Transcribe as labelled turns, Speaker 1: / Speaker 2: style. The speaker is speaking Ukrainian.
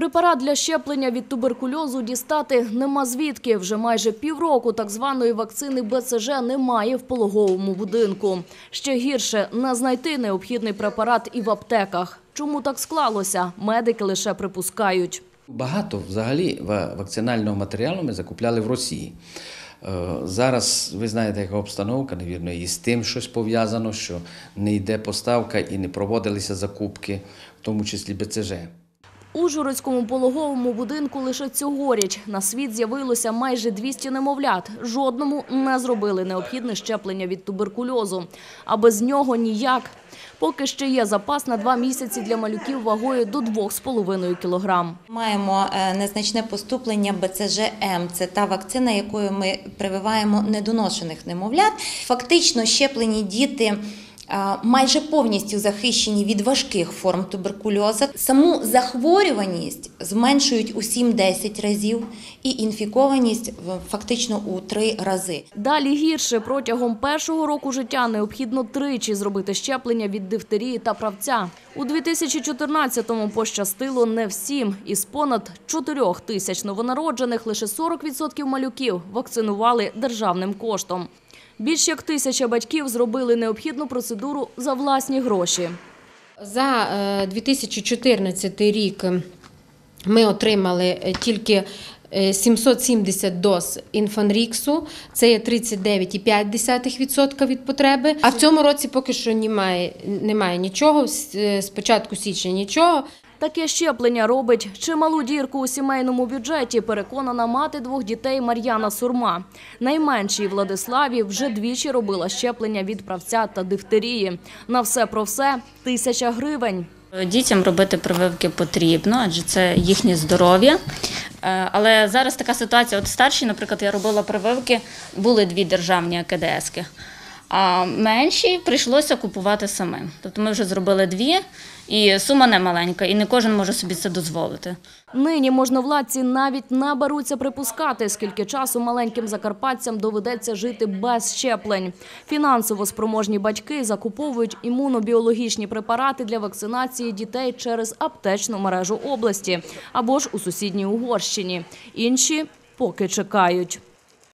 Speaker 1: Препарат для щеплення від туберкульозу дістати нема звідки. Вже майже півроку так званої вакцини БЦЖ немає в пологовому будинку. Ще гірше не знайти необхідний препарат і в аптеках. Чому так склалося? Медики лише припускають.
Speaker 2: Багато взагалі вакцинального матеріалу ми закупляли в Росії. Е, Зараз ви знаєте, яка обстановка, невірно, і з тим щось пов'язано, що не йде поставка і не проводилися закупки, в тому числі БЦЖ.
Speaker 1: У Ужгородському пологовому будинку лише цьогоріч на світ з'явилося майже 200 немовлят. Жодному не зробили необхідне щеплення від туберкульозу. А без нього ніяк. Поки ще є запас на два місяці для малюків вагою до 2,5 кілограм.
Speaker 3: Маємо е, незначне поступлення БЦЖ-М. Це та вакцина, якою ми прививаємо недоношених немовлят. Фактично щеплені діти. Е, Майже повністю захищені від важких форм туберкульозу. Саму захворюваність зменшують у 7-10 разів і інфікованість фактично у 3 рази.
Speaker 1: Далі гірше протягом першого року життя необхідно тричі зробити щеплення від дифтерії та правця. У 2014-му пощастило не всім. Із понад 4 тисяч новонароджених лише 40% малюків вакцинували державним коштом. Більш як тисяча батьків зробили необхідну процедуру за власні гроші.
Speaker 4: За е, 2014 рік ми отримали е, тільки е, 770 доз інфанріксу, це є 39,5% від потреби. А в цьому році поки що немає, немає нічого, е, з початку січня нічого.
Speaker 1: Таке щеплення робить чималу дірку у сімейному бюджеті, переконана мати двох дітей Мар'яна Сурма. Найменшій Владиславі вже двічі робила щеплення від правця та дифтерії. На все про все – тисяча гривень.
Speaker 5: Дітям робити прививки потрібно, адже це їхнє здоров'я. Е, Але зараз така ситуація. От старші, наприклад, я робила прививки, були дві державні АКДСки. А менші прийшлося купувати самим. Тобто ми вже зробили дві, і сума не маленька, і не кожен може собі це дозволити.
Speaker 1: Нині можновладці навіть не беруться припускати, скільки часу маленьким закарпатцям доведеться жити без щеплень. Фінансово спроможні батьки закуповують імунобіологічні препарати для вакцинації дітей через аптечну мережу області або ж у сусідній Угорщині. Інші поки чекають.